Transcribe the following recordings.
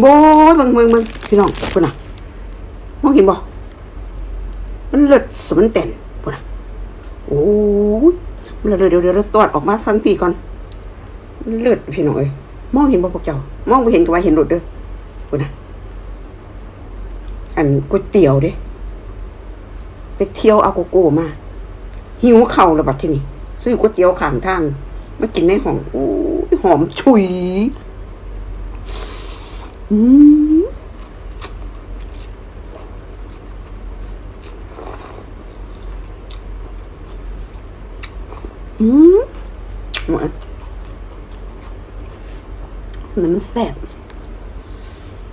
โบยเบิ่งเบิ่งเบิ่งพี่น้องพุ่นน่ะมองเห็นบ่มันเลิศสมันแต่นพุ่นน่ะโอ้ยมันเลิศเดี๋ยวเดี๋ยวเดี๋ยวตอดออกมาทางพี่ก่อนเลิศพี่น้องเอ้ยมองเห็นบ่พวกเจ้ามองบ่เห็นก็ว่าเห็นรถเด้อพุ่นน่ะอันก๋วยเตี๋ยวเด้ไปเที่ยวเอาโกโก้มาหิวเข่าวแล้วบัดที่นี้ซื้อก๋วยเตี๋ยวข้างทางมากินในห้องโอ้ยหอมฉุย อืมอืมหวานมันมันแซ่บ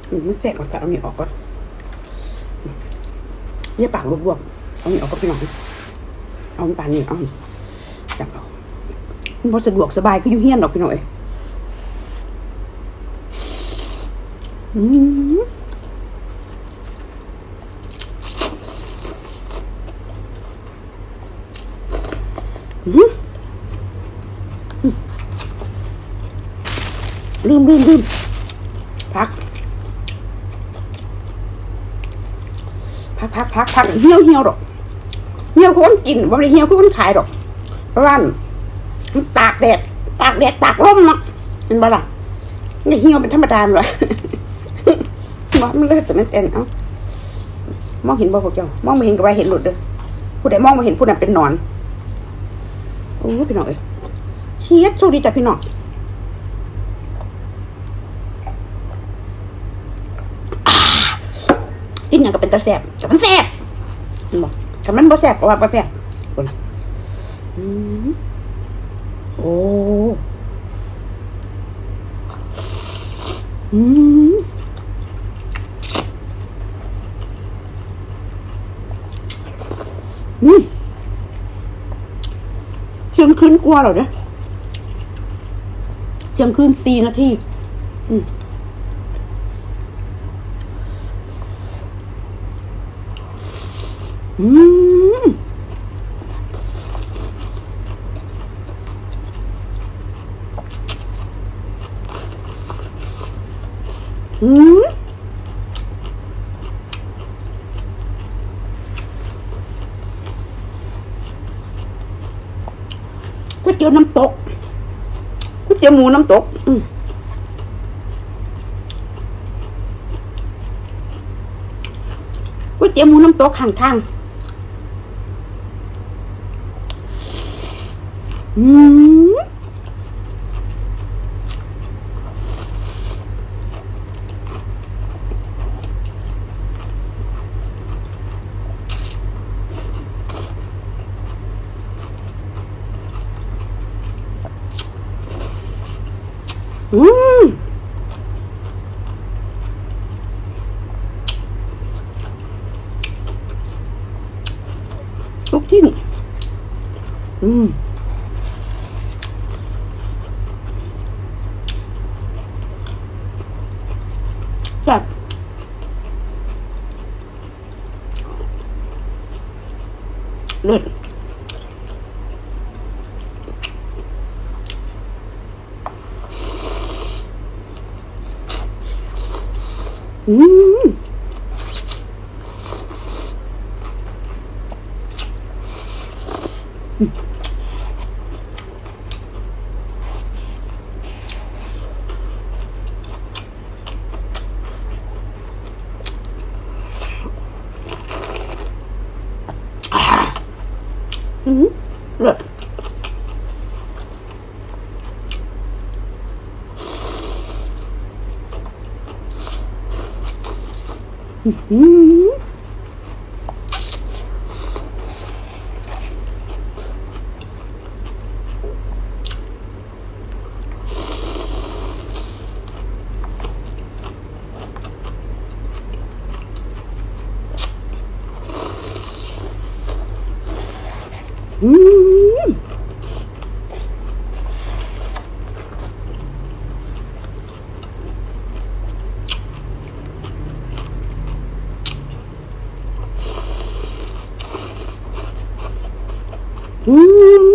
มันมันแซ่บเอาแต่เอานี่ออกก่อนเนี่ยปากรวบๆเอานี่ออกก็พี่น้องเอามันปานนี่เอาจับเอามันพอสะดวกสบายก็ยู่เฮียนดอกพี่น้อย อืมอืม ลืมลืมลืมพัก พักพักพักพักเหี่ยวเหี่ยวดอกเหี่ยวคนกินว่ได้เหี่ยวคนขายดอกเพราะว่ามันตากแดด ตากแดด ตากลมเนาะเห็นบ่ล่ะนี่เหี่ยวเป็นธรรมดาเลย่ามันเลือดสมันเต้นเอ้ามองเห็นบ่พวกเจ้ามองไม่เห็นก็ว่าเห็นหลุดเด้อผู้ใดมองไม่เห็นผู้นั้นเป็นหนอนโอ้พี่น้องเอ้ยเชียดโชคดีจ้ะพี่น้องอ่ากินอย่างก็เป็นตาแสบแต่มันแสบเห็นบอกแต่มันบ่แสบก็ว่าบ่แสบคนน่ะอืมโอ้อืม อืมเที่ยงคืนกลัวเหรอเนี่ยเที่ยงคืนสี่นาทีอืมอืมอืมก๋วยเตี๋ยวน้ำตกก๋วยเตี๋ยวหมูน้ำตก อืก๋วยเตี๋ยวหมูน้ำตกข้างทางอืม อืมทุกที่นี่อืมแซ่บเลิศ อืมอืม เ Ooh.